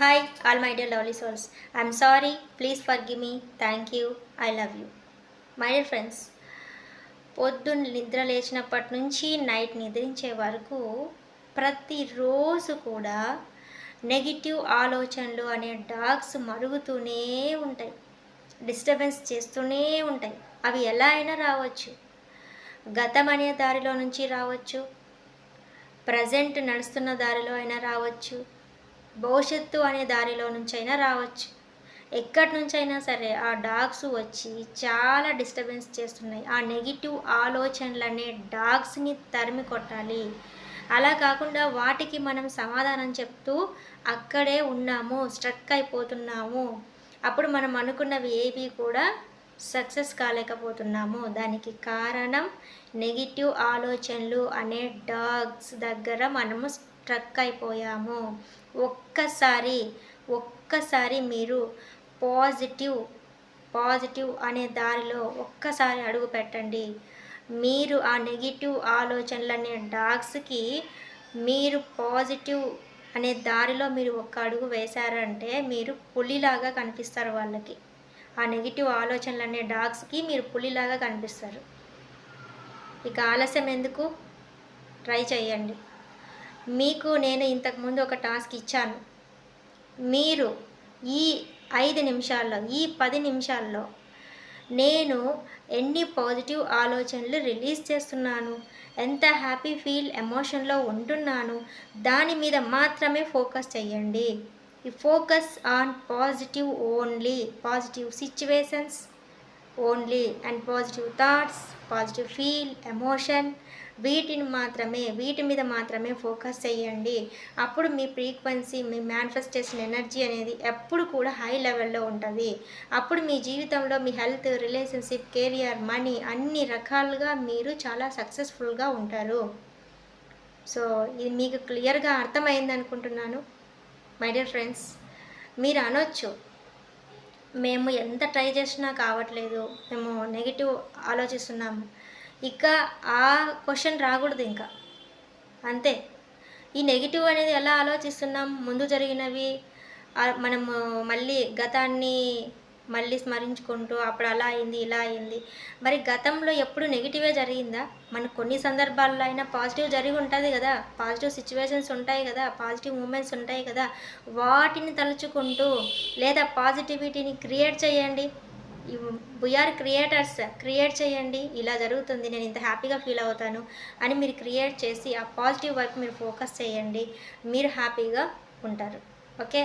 Hi all my dear lovely souls I'm sorry please forgive me thank you I love you my dear friends పొద్దున్న నిద్ర లేచినప్పటి నుంచి night నిద్రించే వరకు ప్రతిరోజు కూడా నెగిటివ్ ఆలోచనలు అనే డాగ్స్ మరుగుతూనే ఉంటాయి. డిస్టర్బెన్స్ చేస్తూనే ఉంటాయి. అవి ఎలా అయినా రావచ్చు. గతం అనే దారిలో నుంచి రావచ్చు. ప్రజెంట్ నడుస్తున్న దారిలో అయినా రావచ్చు. భవిష్యత్తు అనే దారిలో నుంచైనా రావచ్చు. ఎక్కడి నుంచైనా సరే ఆ డాగ్స్ వచ్చి చాలా డిస్టర్బెన్స్ చేస్తున్నాయి. ఆ నెగిటివ్ ఆలోచనలనే డాగ్స్ని తరిమి కొట్టాలి. అలా కాకుండా వాటికి మనం సమాధానం చెప్తూ అక్కడే ఉన్నాము స్ట్రక్ అయిపోతున్నాము. అప్పుడు మనం అనుకున్నవి ఏవి కూడా సక్సెస్ కాలేకపోతున్నాము. దానికి కారణం నెగిటివ్ ఆలోచనలు అనే డాగ్స్ దగ్గర మనము స్ట్రక్ అయిపోయాము. ఒక్కసారి ఒక్కసారి మీరు పాజిటివ్ పాజిటివ్ అనే దారిలో ఒక్కసారి అడుగు పెట్టండి. మీరు ఆ నెగిటివ్ ఆలోచనలు అనే డాగ్స్కి మీరు పాజిటివ్ అనే దారిలో మీరు ఒక్క అడుగు వేశారంటే మీరు పులిలాగా కనిపిస్తారు వాళ్ళకి. ఆ నెగిటివ్ ఆలోచనలు అనే డాగ్స్కి మీరు పులిలాగా కనిపిస్తారు. ఇక ఆలస్యం ఎందుకు? ట్రై చేయండి మీకు నేను ఇంతకుముందు ఒక టాస్క్ ఇచ్చాను. మీరు ఈ ఐదు నిమిషాల్లో ఈ పది నిమిషాల్లో నేను ఎన్ని పాజిటివ్ ఆలోచనలు రిలీజ్ చేస్తున్నాను? ఎంత హ్యాపీ ఫీల్ ఎమోషన్లో ఉంటున్నాను? దాని మీద మాత్రమే ఫోకస్ చేయండి focus on positive only positive situations only and positive thoughts positive feel emotion వీటిని మాత్రమే వీటి మీద మాత్రమే ఫోకస్ చేయండి. అప్పుడు మీ ఫ్రీక్వెన్సీ మీ మేనిఫెస్టేషన్ ఎనర్జీ అనేది ఎప్పుడు కూడా హై లెవెల్లో ఉంటుంది. అప్పుడు మీ జీవితంలో మీ హెల్త్ రిలేషన్షిప్ కెరియర్ మనీ అన్ని రకాలుగా మీరు చాలా సక్సెస్ఫుల్గా ఉంటారు. సో ఇది మీకు క్లియర్గా అర్థమైంది అనుకుంటున్నాను. మై డియర్ ఫ్రెండ్స్ మీరు అనొచ్చు. మేము ఎంత ట్రై చేసినా కావట్లేదు. మేము నెగిటివ్ ఆలోచిస్తున్నాము. ఇక ఆ క్వశ్చన్ రాకూడదు ఇంకా. అంతే. ఈ నెగిటివ్ అనేది ఎలా ఆలోచిస్తున్నాం? ముందు జరిగినవి మనము మళ్ళీ గతాన్ని మళ్ళీ స్మరించుకుంటూ అప్పుడు అలా అయింది ఇలా అయింది. మరి గతంలో ఎప్పుడు నెగిటివే జరిగిందా? మనకు కొన్ని సందర్భాల్లో అయినా పాజిటివ్ జరిగి ఉంటుంది కదా. పాజిటివ్ సిచ్యువేషన్స్ ఉంటాయి కదా. పాజిటివ్ మూమెంట్స్ ఉంటాయి కదా. వాటిని తలుచుకుంటూ లేదా పాజిటివిటీని క్రియేట్ చేయండి. వీఆర్ క్రియేటర్స్ క్రియేట్ చేయండి. ఇలా జరుగుతుంది. నేను ఇంత హ్యాపీగా ఫీల్ అవుతాను అని మీరు క్రియేట్ చేసి ఆ పాజిటివ్ వైపు మీరు ఫోకస్ చేయండి. మీరు హ్యాపీగా ఉంటారు. ఓకే